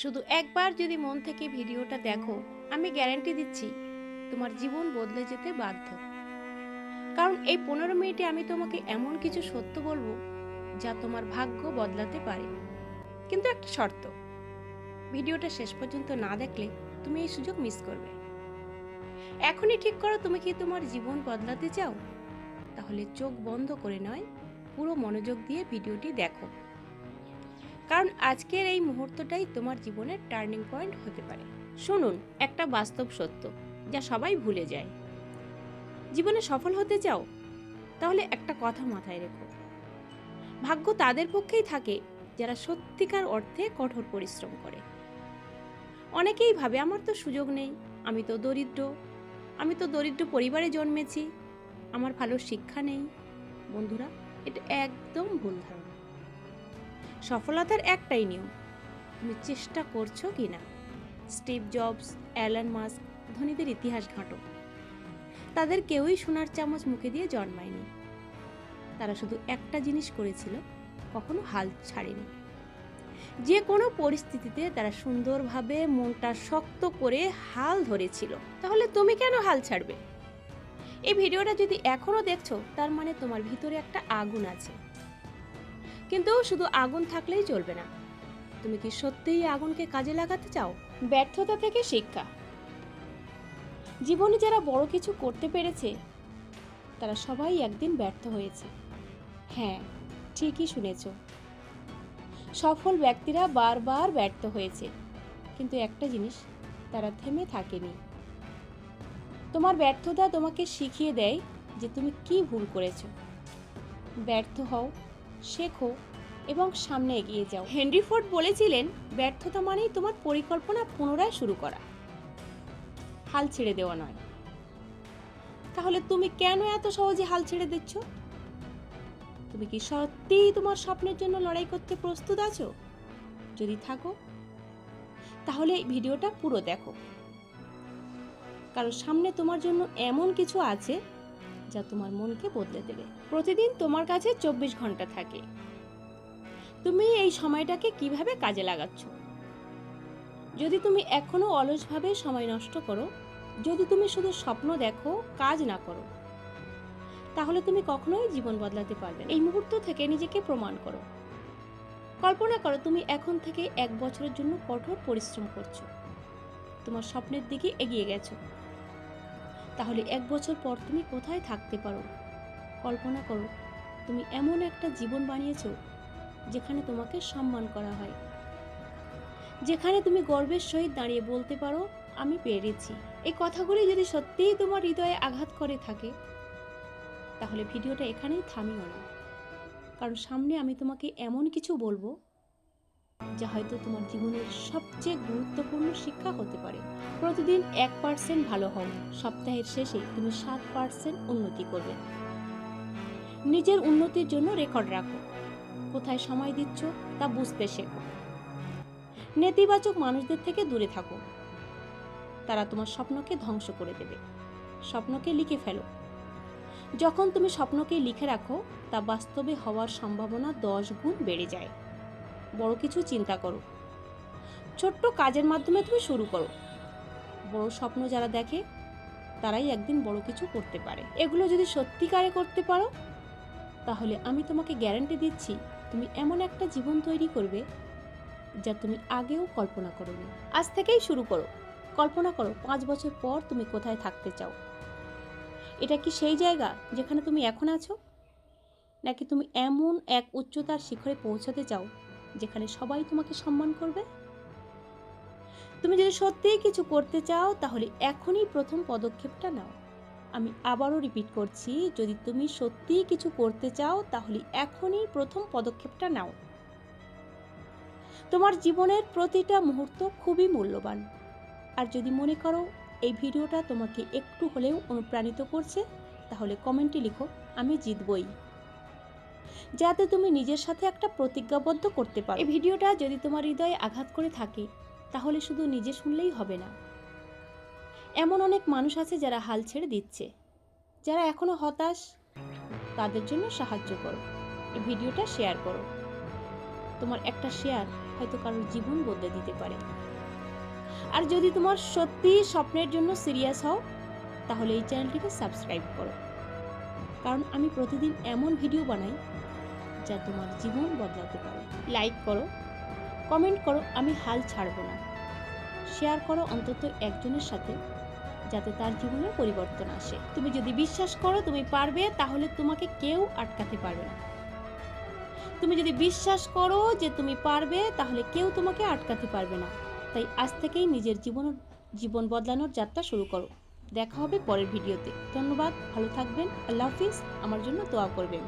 শুধু একবার যদি মন থেকে ভিডিওটা দেখো, আমি গ্যারান্টি দিচ্ছি তোমার জীবন বদলে যেতে বাধ্য। কারণ এই পনেরো মিনিটে আমি তোমাকে এমন কিছু সত্য বলব যা তোমার ভাগ্য বদলাতে পারে। কিন্তু একটা শর্ত, ভিডিওটা শেষ পর্যন্ত না দেখলে তুমি এই সুযোগ মিস করবে। এখনই ঠিক করো তুমি কি তোমার জীবন বদলাতে চাও? তাহলে চোখ বন্ধ করে নয়, পুরো মনোযোগ দিয়ে ভিডিওটি দেখো। কারণ আজকের এই মুহূর্তটাই তোমার জীবনের টার্নিং পয়েন্ট হতে পারে। শুনুন, একটা বাস্তব সত্য, যা সবাই ভুলে যায়। জীবনে সফল হতে চাও, তাহলে একটা কথা মাথায় রেখো। ভাগ্য তাদের পক্ষেই থাকে, যারা সত্যিকার অর্থে কঠোর পরিশ্রম করে। অনেকেই ভাবে, আমার তো সুযোগ নেই, আমি তো দরিদ্র, আমি তো দরিদ্র পরিবারে জন্মেছি, আমার ভালো শিক্ষা নেই। বন্ধুরা, এটা একদম ভুল ধারণা। সফলতার একটাই নিয়ম। তুমি চেষ্টা করছ কি না? স্টিভ জবস, অ্যালান মাস্ক, ধনীদের ইতিহাস ঘাঁটো। তাদের কেউই সোনার চামচ মুখে দিয়ে জন্মায়নি। তারা শুধু একটা জিনিস করেছিল, কখনো হাল ছাড়েনি। যে কোনো পরিস্থিতিতে তারা সুন্দরভাবে মনটা শক্ত করে হাল ধরেছিল। তাহলে তুমি কেন হাল ছাড়বে? এই ভিডিওটা যদি এখনও দেখছ, তার মানে তোমার ভিতরে একটা আগুন আছে। কিন্তু শুধু আগুন থাকলেই চলবে না। তুমি কি সত্যিই আগুনকে কাজে লাগাতে চাও? ব্যর্থতা থেকে শিক্ষা। জীবনে যারা বড় কিছু করতে পেরেছে, তারা সবাই একদিন ব্যর্থ হয়েছে। হ্যাঁ ঠিকই শুনেছ। সফল ব্যক্তিরা বারবার ব্যর্থ হয়েছে। কিন্তু একটা জিনিস, তারা থেমে থাকেনি। তোমার ব্যর্থতা তোমাকে শিখিয়ে দেয় যে তুমি কি ভুল করেছ। ব্যর্থ হও শেখো এবং সামনে এগিয়ে যাও। হেনরি ফোর্ড বলেছিলেন, ব্যর্থতা মানেই তোমার পরিকল্পনা পুনরায় শুরু করা। হাল ছেড়ে দেওয়া নয়। তাহলে তুমি কেন এত সহজে হাল ছেড়ে দিচ্ছ? তুমি কি সত্যিই তোমার স্বপ্নের জন্য লড়াই করতে প্রস্তুত আছো? যদি থাকো, তাহলে এই ভিডিওটা পুরো দেখো। কারণ সামনে তোমার জন্য এমন কিছু আছে যা তোমার মনকে বদলে দেবে। প্রতিদিন তোমার কাছে চব্বিশ ঘণ্টা থাকে। তুমি এই সময়টাকে কীভাবে কাজে লাগাচ্ছ? যদি তুমি এখনও অলসভাবে সময় নষ্ট করো, যদি তুমি শুধু স্বপ্ন দেখো, কাজ না করো, তাহলে তুমি কখনোই জীবন বদলাতে পারবে এই মুহূর্ত থেকে নিজেকে প্রমাণ করো। কল্পনা করো, তুমি এখন থেকে এক বছরের জন্য কঠোর পরিশ্রম করছ। তোমার স্বপ্নের দিকে এগিয়ে গেছো। তাহলে এক বছর পর তুমি কোথায় থাকতে পারো? কল্পনা করো, তুমি এমন একটা জীবন বানিয়েছো যেখানে তোমাকে সম্মান করা হয়। যেখানে তুমি গর্বের সহিত দাঁড়িয়ে বলতে পারো, আমি পেরেছি। এই কথাগুলি যদি সত্যিই তোমার হৃদয়ে আঘাত করে থাকে, তাহলে ভিডিওটা এখানেই থামিও না। কারণ সামনে আমি তোমাকে এমন কিছু বলব যা হয়তো তোমার জীবনের সবচেয়ে গুরুত্বপূর্ণ শিক্ষা হতে পারে। প্রতিদিন এক পার্সেন্ট ভালো হও। সপ্তাহের শেষে তুমি সাত পার্সেন্ট উন্নতি করবে। নিজের উন্নতির জন্য রেকর্ড রাখো। কোথায় সময় দিচ্ছ তা বুঝতে শেখো। নেতিবাচক মানুষদের থেকে দূরে থাকো। তারা তোমার স্বপ্নকে ধ্বংস করে দেবে। স্বপ্নকে লিখে ফেলো। যখন তুমি স্বপ্নকে লিখে রাখো, তা বাস্তবে হওয়ার সম্ভাবনা দশ গুণ বেড়ে যায়। বড় কিছু চিন্তা করো। ছোট্ট কাজের মাধ্যমে তুমি শুরু করো। বড় স্বপ্ন যারা দেখে, তারাই একদিন বড় কিছু করতে পারে। এগুলো যদি সত্যিকারে করতে পারো, তাহলে আমি তোমাকে গ্যারান্টি দিচ্ছি, তুমি এমন একটা জীবন তৈরি করবে যা তুমি আগেও কল্পনা করোনি। আজ থেকেই শুরু করো। কল্পনা করো, পাঁচ বছর পর তুমি কোথায় থাকতে চাও। এটা কি সেই জায়গা যেখানে তুমি এখন আছো? নাকি তুমি এমন এক উচ্চতার শিখরে পৌঁছাতে চাও যেখানে সবাই তোমাকে সম্মান করবে। তুমি যদি সত্যিই কিছু করতে চাও, তাহলে এখনই প্রথম পদক্ষেপটা নাও। আমি আবারও রিপিট করছি, যদি তুমি সত্যিই কিছু করতে চাও, তাহলে এখনই প্রথম পদক্ষেপটা নাও। তোমার জীবনের প্রতিটা মুহূর্ত খুবই মূল্যবান। আর যদি মনে করো এই ভিডিওটা তোমাকে একটু হলেও অনুপ্রাণিত করছে, তাহলে কমেন্টে লিখো, আমি জিতবই। যাতে তুমি নিজের সাথে একটা প্রতিজ্ঞাবদ্ধ করতে পারো। এই ভিডিওটা যদি তোমার হৃদয়ে আঘাত করে থাকে, তাহলে শুধু নিজে শুনলেই হবে না। এমন অনেক মানুষ আছে যারা হাল ছেড়ে দিচ্ছে। যারা এখনও হতাশ, তাদের জন্য সাহায্য করো। এই ভিডিওটা শেয়ার করো। তোমার একটা শেয়ার হয়তো কারোর জীবন বদলে দিতে পারে। আর যদি তোমার সত্যি স্বপ্নের জন্য সিরিয়াস হও, তাহলে এই চ্যানেলটিকে সাবস্ক্রাইব করো। কারণ আমি প্রতিদিন এমন ভিডিও বানাই যা তোমার জীবন বদলাতে পারে। লাইক করো কমেন্ট করো, আমি হাল ছাড়বো না। শেয়ার করো অন্তত একজনের সাথে, যাতে তার জীবনে পরিবর্তন আসে। তুমি যদি বিশ্বাস করো তুমি পারবে, তাহলে তোমাকে কেউ আটকাতে পারবে না। তুমি যদি বিশ্বাস করো যে তুমি পারবে, তাহলে কেউ তোমাকে আটকাতে পারবে না। তাই আজ থেকেই নিজের জীবন জীবন বদলানোর যাত্রা শুরু করো। দেখা হবে পরের ভিডিওতে। ধন্যবাদ ভালো থাকবেন। আল্লাহ হাফিজ আমার জন্য দোয়া করবেন।